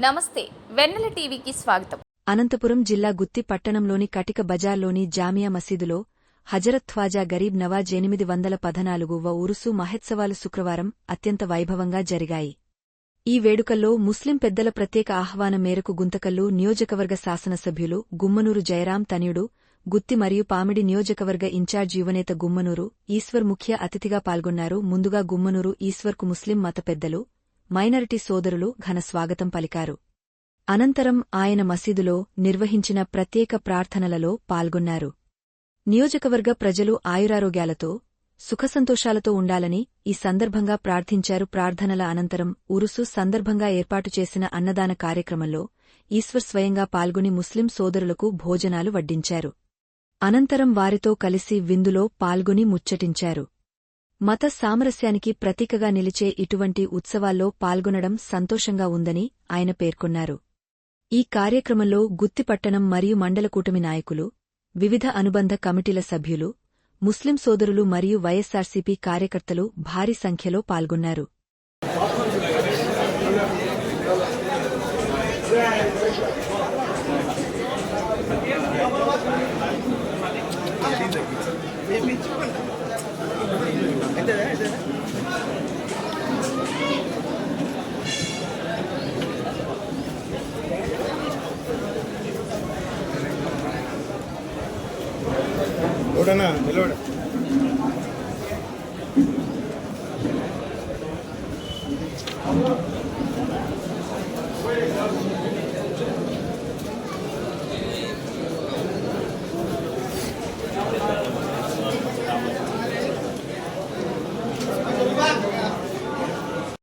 నమస్తే వెన్నెల టీవీకి స్వాగతం. అనంతపురం జిల్లా గుత్తి పట్టణంలోని కటిక బజార్లోని జామియా మసీదులో హజరత్ ఖ్వాజా గరీబ్ నవాజ్ ఎనిమిది వందల పదనాలుగు వ ఉరుసు మహోత్సవాలు శుక్రవారం అత్యంత వైభవంగా జరిగాయి. ఈ వేడుకల్లో ముస్లిం పెద్దల ప్రత్యేక ఆహ్వానం మేరకు గుంతకల్లు నియోజకవర్గ శాసనసభ్యులు గుమ్మనూరు జయరాం తనయుడు గుత్తి మరియు పామిడి నియోజకవర్గ ఇన్ఛార్జ్ యువనేత గుమ్మనూరు ఈశ్వర్ ముఖ్య అతిథిగా పాల్గొన్నారు. ముందుగా గుమ్మనూరు ఈశ్వర్కు ముస్లిం మత పెద్దలు మైనారిటీ సోదరులు ఘన స్వాగతం పలికారు. అనంతరం ఆయన మసీదులో నిర్వహించిన ప్రత్యేక ప్రార్థనలలో పాల్గొన్నారు. నియోజకవర్గ ప్రజలు ఆయురారోగ్యాలతో సుఖసంతోషాలతో ఉండాలని ఈ సందర్భంగా ప్రార్థించారు. ప్రార్థనల అనంతరం ఉరుసు సందర్భంగా ఏర్పాటు చేసిన అన్నదాన కార్యక్రమంలో ఈశ్వర్ స్వయంగా పాల్గొని ముస్లిం సోదరులకు భోజనాలు వడ్డించారు. అనంతరం వారితో కలిసి విందులో పాల్గొని ముచ్చటించారు. మత సామరస్యానికి ప్రతీకగా నిలిచే ఇటువంటి ఉత్సవాల్లో పాల్గొనడం సంతోషంగా ఉందని ఆయన పేర్కొన్నారు. ఈ కార్యక్రమంలో గుత్తిపట్టణం మరియు మండల కూటమి నాయకులు వివిధ అనుబంధ కమిటీల సభ్యులు ముస్లిం సోదరులు మరియు వైఎస్సార్సీపీ కార్యకర్తలు భారీ సంఖ్యలో పాల్గొన్నారు. చూడనా నిలబడ